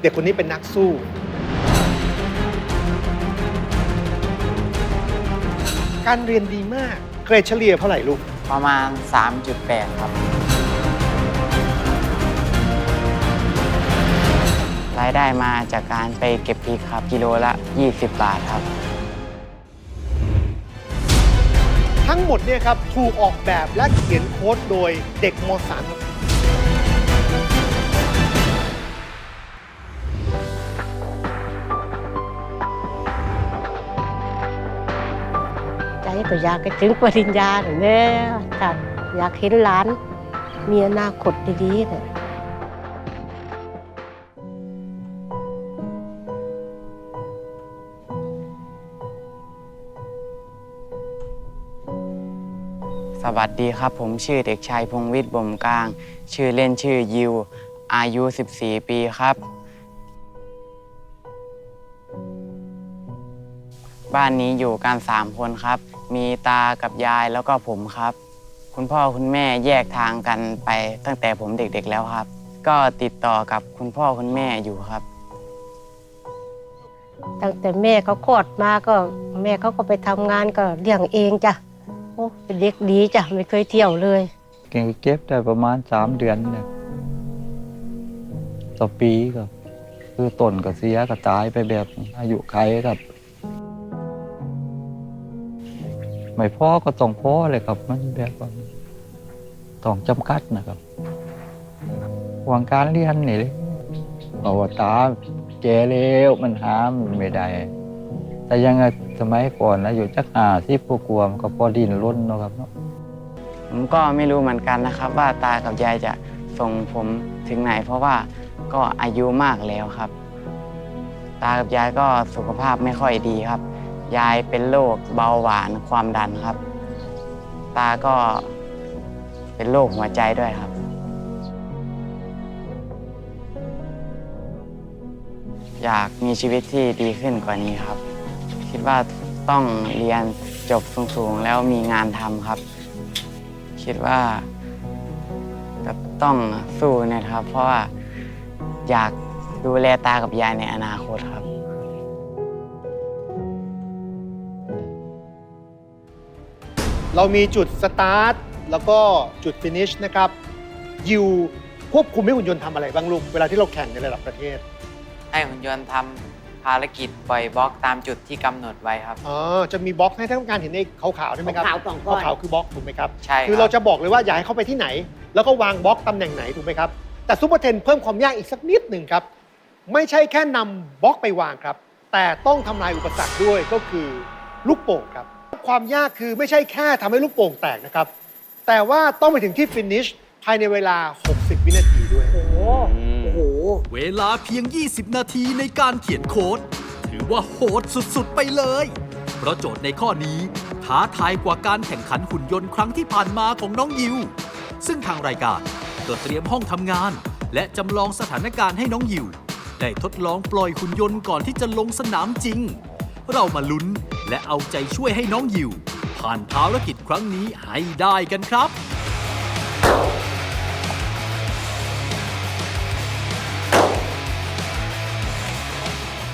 เด็กคนนี้เป็นนักสู้ การเรียนดีมาก เกรดเฉลี่ยเท่าไหร่ลูก ประมาณ 3.8 ครับ รายได้มาจากการไปเก็บพริกครับ กิโลละ 20 บาทครับ ทั้งหมดเนี่ยครับถูกออกแบบและเขียนโค้ดโดยเด็กม .3 ครับ ก็อยากไปถึงปริญญาหน่อยแม่จ้ะอยากเห็นหลาน มีอนาคตดีๆเนี่ยสวัสดีครับ ผมชื่อเด็กชายพงวิทย์บ่มกลาง ชื่อเล่นชื่อยิว อายุ 14 ปีครับ บ้านนี้อยู่กัน 3 คนครับ มีตากับยายแล้วก็ผมครับ คุณพ่อคุณแม่แยกทางกันไปตั้งแต่ผมเด็กๆแล้วครับ ก็ติดต่อกับคุณพ่อคุณแม่อยู่ครับ ตั้งแต่แม่เขาคลอดมาก็แม่เขาก็ไปทำงานก็เลี้ยงเองจ้ะโอ้เป็นเด็กดีจ้ะไม่เคยเที่ยวเลย เก่งเก็บได้ประมาณสามเดือนเนี่ยต่อปีครับ คือต้นก็เสียก็ตายไปแบบอายุไขครับ ไม่พอก็ต้องพอเลยครับ มันแบบว่าต้องจำกัดนะครับห่วงการเรียนนี่เลยเอาว่าตาแก่แล้วมันหามไม่ได้ แต่ยังไงสมัยก่อนนะอยู่จักหาที่พวกกลัวมันก็พอดินล้นนะครับเนาะผมก็ไม่รู้เหมือนกันนะครับ ว่าตากับยายจะส่งผมถึงไหน เพราะว่าก็อายุมากแล้วครับ ตากับยายก็สุขภาพไม่ค่อยดีครับ ยายเป็นโรคเบาหวานความดันครับ ตาก็เป็นโรคหัวใจด้วยครับ อยากมีชีวิตที่ดีขึ้นกว่านี้ครับ คิดว่าต้องเรียนจบสูงๆแล้วมีงานทำครับ คิดว่าจะต้องสู้นะครับ เพราะว่าอยากดูแลตากับยายในอนาคตครับ เรามีจุดสตาร์ทแล้วก็จุดฟินิชนะครับ ยิวควบคุมให้หุ่นยนต์ทำอะไรบ้างลูก เวลาที่เราแข่งในระดับประเทศ ให้หุ่นยนต์ทำภารกิจปล่อยบล็อกตามจุดที่กำหนดไว้ครับ อ๋อ จะมีบล็อกให้ท่านผู้การเห็นในขาวๆใช่ไหมครับขาวๆสองก้อน ขาวๆคือบล็อกถูกไหมครับ ใช่ครับคือเราจะบอกเลยว่าอยากให้เข้าไปที่ไหน แล้วก็วางบล็อกตำแหน่งไหนถูกไหมครับ แต่ซูเปอร์เทนเพิ่มความยากอีกสักนิดหนึ่งครับ ไม่ใช่แค่นำบล็อกไปวางครับ แต่ต้องทำลายอุปสรรคด้วยก็คือลูกโป่งครับ ความยากคือไม่ใช่แค่ทำให้ลูกโป่งแตกนะครับ แต่ว่าต้องไปถึงที่ฟินิชภายในเวลา 60 วินาทีด้วยโอ้โหโอ้โหเวลาเพียง 20 นาทีในการเขียนโค้ด ถือว่าโหดสุดๆ ไปเลย เพราะโจทย์ในข้อนี้ ท้าทายกว่าการแข่งขันหุ่นยนต์ครั้งที่ผ่านมาของน้องยิว ซึ่งทางรายการก็เตรียมห้องทำงาน และจำลองสถานการณ์ให้น้องยิว ได้ทดลองปล่อยหุ่นยนต์ก่อนที่จะลงสนามจริง เรามาลุ้น และเอาใจช่วยให้น้องยิว ผ่านภารกิจครั้งนี้ให้ได้กันครับ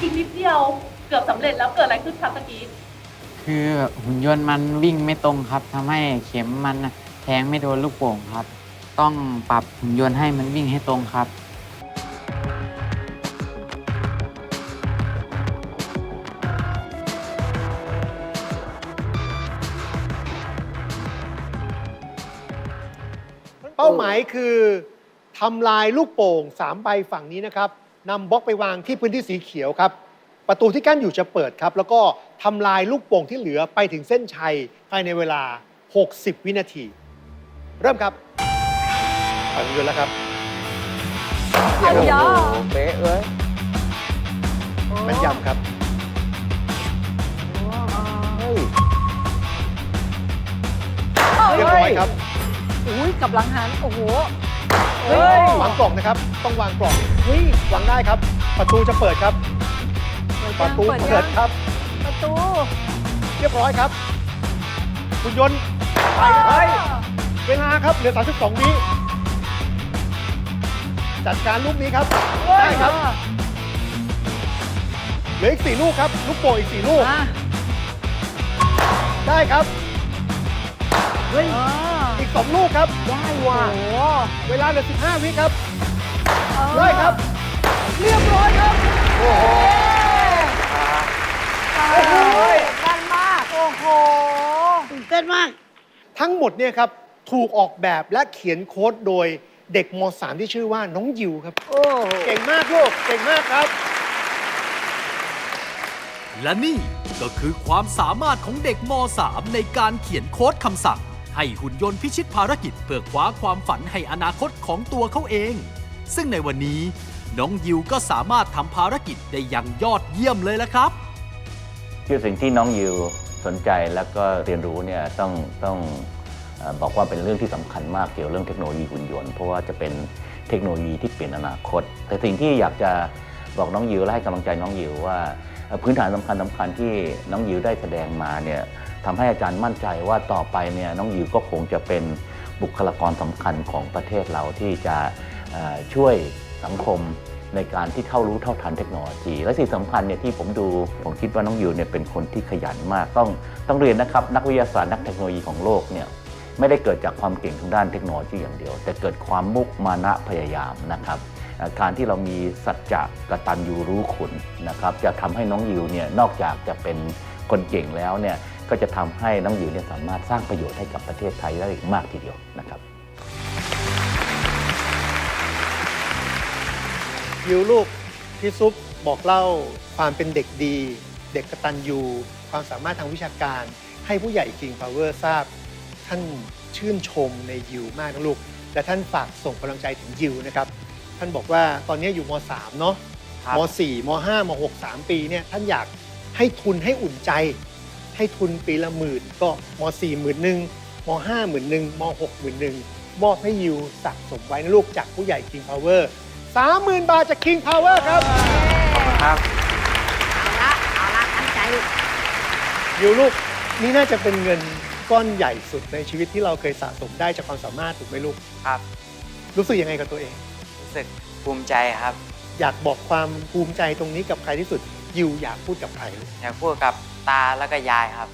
อีกนิดเดียวเกือบสำเร็จแล้วเกิดอะไรขึ้นคะตะกี้คือหุ่นยนต์มันวิ่งไม่ตรงครับทำให้เข็มมันแทงไม่โดนลูกโป่งครับ ต้องปรับหุ่นยนต์ให้มันวิ่งให้ตรงครับ ป้าหมายคือทำลายลูกโป่ง3ใบฝั่งนี้นะครับนำบล็อกไปวางที่พื้นที่สีเขียวครับ ประตูที่กั้นอยู่จะเปิดครับ แล้วก็ทำลายลูกโป่งที่เหลือไปถึงเส้นชัยภายในเวลา 60 วินาที เริ่มครับไปยนต์แล้วครับอ้ยาเป๊ะเลยแม่นยำครับเรียบร้อยครับ อุ้ยกับหลังหัน โอ้โห เฮ้ย วางกล่องนะครับ ต้องวางกล่องเฮ้ยวางได้ครับ ประตูจะเปิดครับ ประตูเปิดเปิยัดงครับ ประตูเรียบร้อยครับคุณยนต์ไปครับเวลาครับเหลือ 32 วิจัดการลูกนี้ครับ ได้ครับ เหลืออีกสี่ลูกครับ ลูกโป่งอีกสี่ลูกได้ครับ เฮ้ย อีกสองลูกครับ ได้ว่ะเวลาเหลือ 15 วิครับ ได้ครับ เรียบร้อยครับ โอ้โหโอ้โหกันมาก โอ้โหตื่นเต้นมาก ทั้งหมดเนี่ยครับ ถูกออกแบบและเขียนโค้ดโดยเด็กม .3 ที่ชื่อว่าน้องยิวครับ โอ้โหเก่งมากลูก เก่งมากครับ และนี่ก็คือความสามารถของเด็กม .3 ในการเขียนโค้ดคำสั่ง ให้หุ่นยนต์พิชิตภารกิจเพื่อคว้าความฝันให้อนาคตของตัวเขาเอง ซึ่งในวันนี้น้องยิวก็สามารถทำภารกิจได้อย่างยอดเยี่ยมเลยละครับ คือสิ่งที่น้องยิวสนใจแล้วก็เรียนรู้เนี่ยต้องต้องบอกว่าเป็นเรื่องที่สำคัญมากเกี่ยวเรื่องเทคโนโลยีหุ่นยนต์เพราะว่าจะเป็นเทคโนโลยีที่เปลี่ยนอนาคต แต่สิ่งที่อยากจะบอกน้องยิวและให้กำลังใจน้องยิวว่า พื้นฐานสำคัญสำคัญที่น้องยิวได้แสดงมาเนี่ย ทำให้อาจารย์มั่นใจว่าต่อไปเนี่ยน้องยิวก็คงจะเป็นบุคลากรสำคัญของประเทศเราที่จะช่วยสังคมในการที่เข้ารู้เท่าทันเทคโนโลยี และสิ่งสำคัญเนี่ยที่ผมดู ผมคิดว่าน้องยูเนี่ยเป็นคนที่ขยันมากต้องต้องเรียนนะครับ นักวิทยาศาสตร์นักเทคโนโลยีของโลกเนี่ยไม่ได้เกิดจากความเก่งทางด้านเทคโนโลยีอย่างเดียว แต่เกิดความมุมานะพยายามนะครับการที่เรามีสัจจะกตัญญูรู้คุณนะครับจะทำให้น้องยูเนี่ยนอกจากจะเป็นคนเก่งแล้วเนี่ย ก็จะทำให้น้องยูเนี่ยสามารถสร้างประโยชน์ให้กับประเทศไทยได้อีกมากทีเดียวนะครับยิวลูกพี่ซุปบอกเล่าความเป็นเด็กดี เด็กกตัญญูความสามารถทางวิชาการ ให้ผู้ใหญ่ King Power ทราบ ท่านชื่นชมในยิวมากนะลูก และท่านฝากส่งกำลังใจถึงยิวนะครับ ท่านบอกว่าตอนนี้อยู่ม .3 เนาะครับม .4 ม .5 ม .6 3 ปีเนี่ยท่านอยากให้ทุนให้อุ่นใจ ให้ทุนปีละหมื่นก็ม .4 หมื่นหนึ่งม .5 หมื่นหนึ่งม .6 หมื่นหนึ่งมอบให้ยิวสะสมไว้นะลูกจากผู้ใหญ่ King Power 30,000 บาทจาก King Power ครับครับเอาละเอาละตั้งใจยิวลูกนี่น่าจะเป็นเงินก้อนใหญ่สุดในชีวิตที่เราเคยสะสมได้จากความสามารถถูกไหมลูก ครับ รู้สึกยังไงกับตัวเอง รู้สึกภูมิใจครับ อยากบอกความภูมิใจตรงนี้กับใครที่สุดยิวอยากพูดกับใครลูกอยากพูดกับ ตาแล้วก็ยายครับ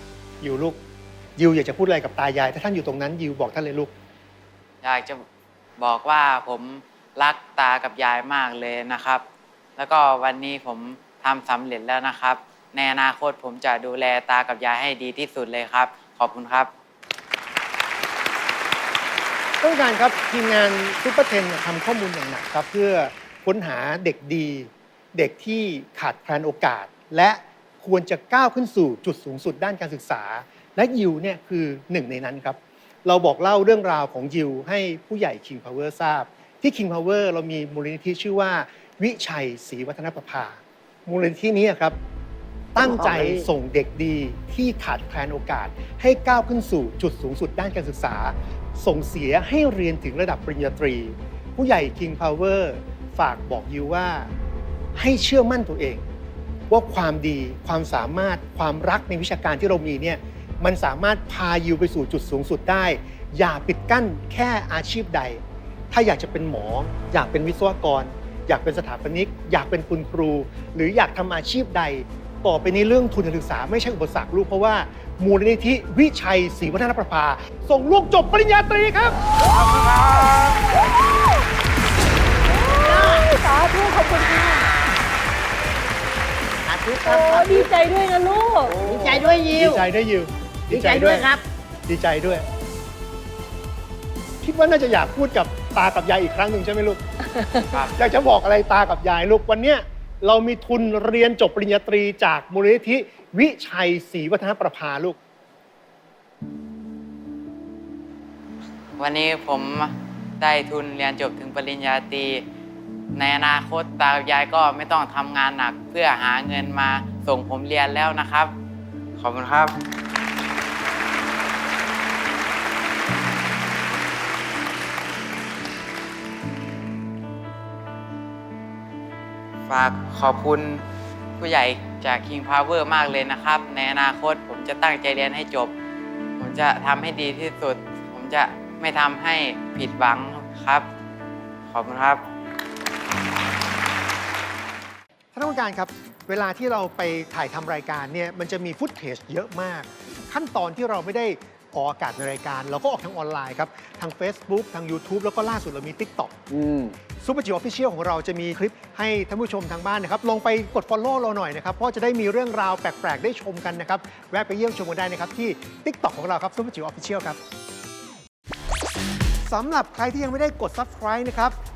ยิวลูกยิวอยากจะพูดอะไรกับตายาย ถ้าท่านอยู่ตรงนั้นยิวบอกท่านเลยลูก อยากจะบอกว่าผมรักตากับยายมากเลยนะครับ แล้วก็วันนี้ผมทำสำเร็จแล้วนะครับ ในอนาคตผมจะดูแลตากับยายให้ดีที่สุดเลยครับ ขอบคุณครับ ต้องการครับทีมงานซูเปอร์เทนทำข้อมูลอย่างหนักครับ เพื่อค้นหาเด็กดี เด็กที่ขาดแคลนโอกาส และ ควรจะก้าวขึ้นสู่จุดสูงสุดด้านการศึกษา และยิวเนี่ยคือหนึ่งในนั้นครับ เราบอกเล่าเรื่องราวของยิวให้ผู้ใหญ่ King Power ทราบ ที่ King Power เรามีมูลนิธิชื่อว่า วิชัยศรีวัฒนประภา มูลนิธินี้ครับ ตั้งใจส่งเด็กดีที่ขาดแคลนโอกาส ให้ก้าวขึ้นสู่จุดสูงสุดด้านการศึกษา ส่งเสียให้เรียนถึงระดับปริญญาตรี ผู้ใหญ่ King Power ฝากบอกยิวว่า ให้เชื่อมั่นตัวเอง ว่าความดีความสามารถความรักในวิชาการที่เรามีเนี่ยมันสามารถพายิวไปสู่จุดสูงสุดได้ อย่าปิดกั้นแค่อาชีพใด ถ้าอยากจะเป็นหมอ อยากเป็นวิศวกร อยากเป็นสถาปนิก อยากเป็นคุณครู หรืออยากทำอาชีพใด ต่อไปในเรื่องทุนการศึกษาไม่ใช่อุปสรรคลูกเพราะว่า มูลนิธิวิชัยศรีวัฒนประภา ส่งลูกจบปริญญาตรีครับสาธุขอบคุณค่ะสาธุค โอ้รับดีใจด้วยนะลูก ดีใจด้วยยิดีว ใจด้วยยิวดีใจด้วยครับ ดีใจด้วย คิดว่าน่าจะอยากพูดกับตากับยายอีกครั้งหนึ่งใช่ไหมลูกครับ อยากจะบอกอะไรตากับยายลูกวันเนี้ยเรามีทุนเรียนจบปริญญาตรีจากมูลนิธิวิชัยศรีวัฒนประภาลูก วันนี้ผมได้ทุนเรียนจบถึงปริญญาตรี ในอนาคตตากับยายก็ไม่ต้องทำงานหนักเพื่อหาเงินมาส่งผมเรียนแล้วนะครับ ขอบคุณครับ ฝากขอบคุณผู้ใหญ่จาก King Power มากเลยนะครับ ในอนาคตผมจะตั้งใจเรียนให้จบ ผมจะทำให้ดีที่สุด ผมจะไม่ทำให้ผิดหวังครับ ขอบคุณครับานผู้ผู้การครับ เวลาที่เราไปถ่ายทำรายการเนี่ยมันจะมีฟุตเทจเยอะมาก ขั้นตอนที่เราไม่ได้ออกอากาศในรายการ เราก็ออกทางออนไลน์ครับ ทาง Facebook ทาง YouTube แล้วก็ล่าสุดเรามี TikTok อืมซูเปอร์จิ๋วออฟฟิเชียลของเราจะมีคลิปให้ท่านผู้ชมทางบ้านนะครับลงไปกด Follow เราหน่อยนะครับ เพราะจะได้มีเรื่องราวแปลก ๆ ได้ชมกันนะครับ แวะไปเยี่ยมชมกันได้นะครับ ที่ TikTok ของเราครับซูเปอร์จิ๋วออฟฟิเชียลครับสำหรับใครที่ยังไม่ได้กด Subscribe นะครับ